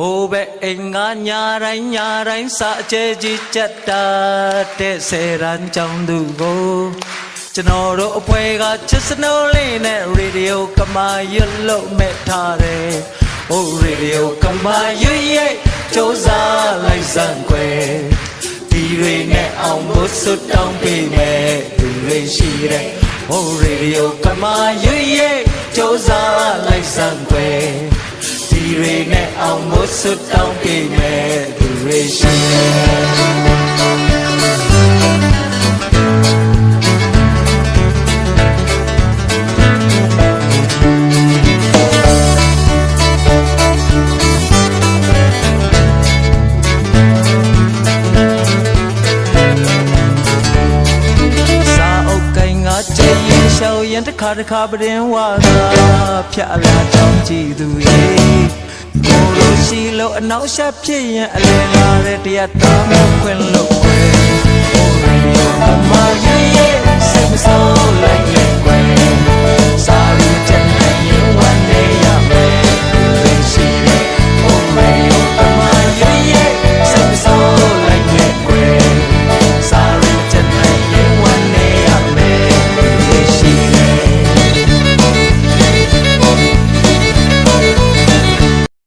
ဟိုဘက်အိမ်ကညာတိုင်းညာတိုင်းစာအကျဲကြီးချက်တာတဲ့ဆယ်ရန်ကြောင့်သူကိုကျွန်တော်တို့အဖွဲကချစ်စနိုးလေးနဲ့ရေဒီယိုကမာရွတ်လို့မဲ့ထားတယ်ဟိုရေဒီယိုကမာရွတ်ရဲ့စူးစမ်းလိုက်စမ်းခွဲဒီတွေနဲ့အောင်ဖို့စွတ်တောင်းပေးမယ်သူတွေရှိတယ်ဟိုရေဒီယိုကမာရွတ်ရဲ့စူးစမ်းလိုက်စမ်းခွဲဒီ တွေနဲ့အောင်မို့ဆွတ်တောင်းပေးမယ်သူတွေရှိတယ် ရင်ရှောက်ရင်တစ်ခါတစ်ခါပရင်ဝါကဖြတ်လာကြောင်းကြည့်သူရဲ့ကိုလိုရှိလို့အနောက်ရှက်ဖြစ်ရင်အလဲလာတဲ့တရားတော်မခွင်လို့ခွဲဟိုရီယိုကမာယ